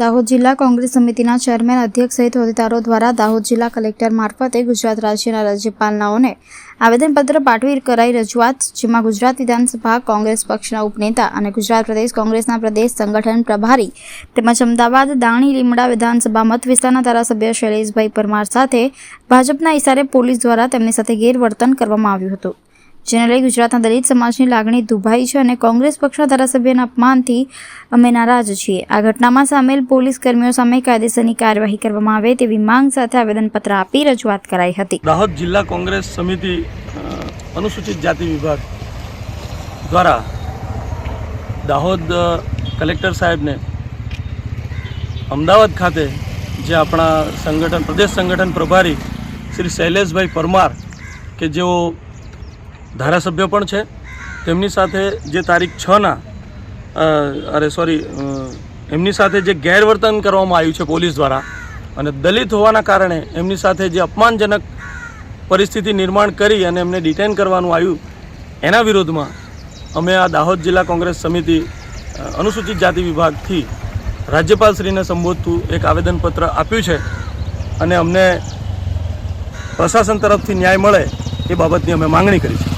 દાહોદ જિલ્લા કોંગ્રેસ સમિતિના ચેરમેન અધ્યક્ષ સહિત હોદ્દેદારો દ્વારા દાહોદ જિલ્લા કલેક્ટર મારફતે ગુજરાત રાજ્યના રાજ્યપાલનાઓને આવેદનપત્ર પાઠવી કરાઈ રજૂઆત, જેમાં ગુજરાત વિધાનસભા, કોંગ્રેસ પક્ષના ઉપનેતા અને ગુજરાત પ્રદેશ કોંગ્રેસના પ્રદેશ સંગઠન પ્રભારી તેમજ અમદાવાદ દાણી લીમડા વિધાનસભા મત વિસ્તારના ધારાસભ્ય શૈલેષભાઈ પરમાર સાથે ભાજપના ઇશારે પોલીસ દ્વારા તેમની સાથે ગેરવર્તન કરવામાં આવ્યું હતું. જેને લઈ ગુજરાતના દલિત સમાજની લાગણી દુભાઈ છે અને કોંગ્રેસ પક્ષના ધારાસભ્યના અપમાનથી અમે નારાજ છીએ. આ ઘટનામાં સામેલ પોલીસ કર્મીઓ સામે કાયદેસરની કાર્યવાહી કરવામાં આવે તેવી માંગ સાથે આવેદનપત્ર આપી રજૂઆત કરાઈ હતી. દાહોદ જિલ્લા કોંગ્રેસ સમિતિ અનુસૂચિત જાતિ વિભાગ દ્વારા દાહોદ કલેક્ટર સાહેબને અમદાવાદ ખાતે જે આપણા સંગઠન, પ્રદેશ સંગઠન પ્રભારી શ્રી શૈલેષભાઈ પરમાર કે જેઓ ધારાસભ્ય પણ છે. તેમની સાથે જે તારીખ છના અરે સોરી એમની સાથે જે ગેરવર્તન કરવામાં આવ્યું છે પોલીસ દ્વારા અને દલિત હોવાના કારણે એમની સાથે જે અપમાનજનક પરિસ્થિતિ નિર્માણ કરી અને એમને ડિટેન કરવાનું આવ્યું, એના વિરોધમાં અમે આ દાહોદ જિલ્લા કોંગ્રેસ સમિતિ અનુસૂચિત જાતિ વિભાગથી રાજ્યપાલશ્રીને સંબોધતું એક આવેદનપત્ર આપ્યું છે અને અમને પ્રશાસન તરફથી ન્યાય મળે એ બાબતની અમે માંગણી કરી છે.